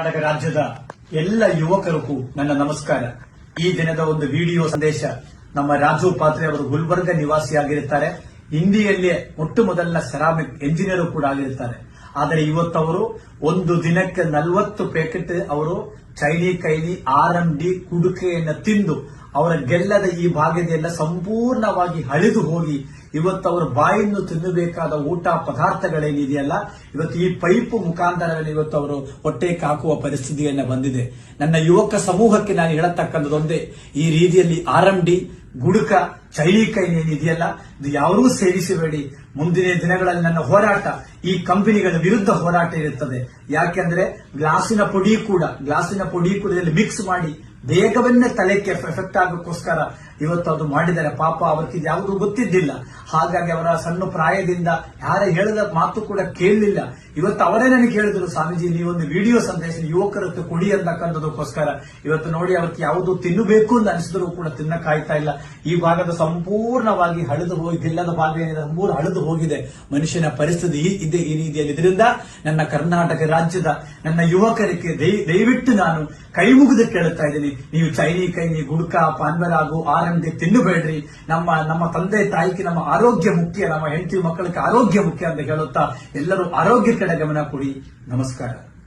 ಕರ್ನಾಟಕ ರಾಜ್ಯದ ಎಲ್ಲ ಯುವಕರಿಗೂ ನನ್ನ ನಮಸ್ಕಾರ. ಈ ದಿನದ ಒಂದು ವಿಡಿಯೋ ಸಂದೇಶ ನಮ್ಮ ರಾಜು ಪಾತ್ರೆ ಅವರು ಗುಲ್ಬರ್ಗ ನಿವಾಸಿಯಾಗಿರುತ್ತಾರೆ. ಹಿಂದಿಯಲ್ಲಿಯೇ ಮೊಟ್ಟ ಮೊದಲಿನ ಸೆರಾಮಿಕ್ ಎಂಜಿನಿಯರ್ ಕೂಡ ಆಗಿರುತ್ತಾರೆ. ಆದರೆ ಇವತ್ತವರು ಒಂದು ದಿನಕ್ಕೆ ನಲವತ್ತು ಪ್ಯಾಕೆಟ್ ಅವರು ಚೈನಿ ಕೈಲಿ ಆರ್ ಎಂ ಡಿ ಕುಡುಕೆಯನ್ನು ತಿಂದು ಅವರ ಗೆಲ್ಲದ ಈ ಭಾಗದೆಲ್ಲ ಸಂಪೂರ್ಣವಾಗಿ ಹಳಿದು ಹೋಗಿ ಇವತ್ತು ಅವರ ಬಾಯನ್ನು ತಿನ್ನಬೇಕಾದ ಊಟ ಪದಾರ್ಥಗಳೇನಿದೆಯಲ್ಲ, ಇವತ್ತು ಈ ಪೈಪು ಮುಖಾಂತರದಲ್ಲಿ ಇವತ್ತು ಅವರು ಹೊಟ್ಟೆಗೆ ಹಾಕುವ ಪರಿಸ್ಥಿತಿಯನ್ನು ಬಂದಿದೆ. ನನ್ನ ಯುವಕ ಸಮೂಹಕ್ಕೆ ನಾನು ಹೇಳತಕ್ಕಂಥದ್ದೊಂದೇ, ಈ ರೀತಿಯಲ್ಲಿ ಆರ್ ಎಂ ಡಿ, ಗುಡುಕ ಚೈನೀಕೈನ್ ಏನಿದೆಯಲ್ಲ ಇದು ಯಾರೂ ಸೇವಿಸಬೇಡಿ. ಮುಂದಿನ ದಿನಗಳಲ್ಲಿ ನನ್ನ ಹೋರಾಟ, ಈ ಕಂಪನಿಗಳ ವಿರುದ್ಧ ಹೋರಾಟ ಇರುತ್ತದೆ. ಯಾಕೆಂದ್ರೆ ಗ್ಲಾಸಿನ ಪುಡಿ ಕೂಡ, ಗ್ಲಾಸಿನ ಪುಡಿ ಕೂಡ ಮಿಕ್ಸ್ ಮಾಡಿ ಬೇಗವನ್ನೇ ತಲೆಗೆ ಎಫೆಕ್ಟ್ ಆಗೋಕ್ಕೋಸ್ಕರ ಇವತ್ತು ಅದು ಮಾಡಿದ್ದಾರೆ. ಪಾಪ ಅವರಿಗೆ ಯಾವುದು ಗೊತ್ತಿದ್ದಿಲ್ಲ. ಹಾಗಾಗಿ ಅವರ ಸಣ್ಣ ಪ್ರಾಯದಿಂದ ಯಾರ ಹೇಳಿದ ಮಾತು ಕೂಡ ಕೇಳಲಿಲ್ಲ. ಇವತ್ತು ಅವರೇ ನನಗೆ ಹೇಳಿದ್ರು, ಸ್ವಾಮೀಜಿ, ನೀವೊಂದು ವಿಡಿಯೋ ಸಂದೇಶ ಯುವಕರಕ್ಕೆ ಕೊಡಿ ಅಂತಕ್ಕಂಥದಕ್ಕೋಸ್ಕರ. ಇವತ್ತು ನೋಡಿ ಅವ್ರಿಗೆ ಯಾವುದು ತಿನ್ನಬೇಕು ಅಂತ ಅನಿಸಿದ್ರು ಕೂಡ ತಿನ್ನಕ್ಕಾಯ್ತಾ ಇಲ್ಲ. ಈ ಭಾಗದ ಸಂಪೂರ್ಣವಾಗಿ ಹಳಿದು ಹೋಗಿ ಗಿಲ್ಲದ ಭಾಗ ಏನಿದೆ ಸಂಪೂರ್ಣ ಹಳಿದು ಹೋಗಿದೆ. ಮನುಷ್ಯನ ಪರಿಸ್ಥಿತಿ ಇದೆ ಈ ರೀತಿಯಲ್ಲಿ. ಇದರಿಂದ ನನ್ನ ಕರ್ನಾಟಕ ರಾಜ್ಯದ ನನ್ನ ಯುವಕರಿಗೆ ದಯ- ದಯವಿಟ್ಟು ನಾನು ಕೈ ಮುಗಿದು ಕೇಳುತ್ತಾ ಇದ್ದೀನಿ. ನೀವು ಚೈನಿ ಕೈನಿ ಗುಡ್ಕ, ಪಾನ್ಬರಾಗು ಆರಂಭಿ ತಿನ್ನಬೇಡ್ರಿ. ನಮ್ಮ ನಮ್ಮ ತಂದೆ, ತಾಯಿಗೆ ನಮ್ಮ ಆರೋಗ್ಯ ಮುಖ್ಯ. ನಮ್ಮ ಹೆಂಡತಿ ಮಕ್ಕಳಿಗೆ ಆರೋಗ್ಯ ಮುಖ್ಯ ಅಂತ ಹೇಳುತ್ತಾ ಎಲ್ಲರೂ ಆರೋಗ್ಯ ಕಡೆ ಗಮನ ಕೊಡಿ. ನಮಸ್ಕಾರ.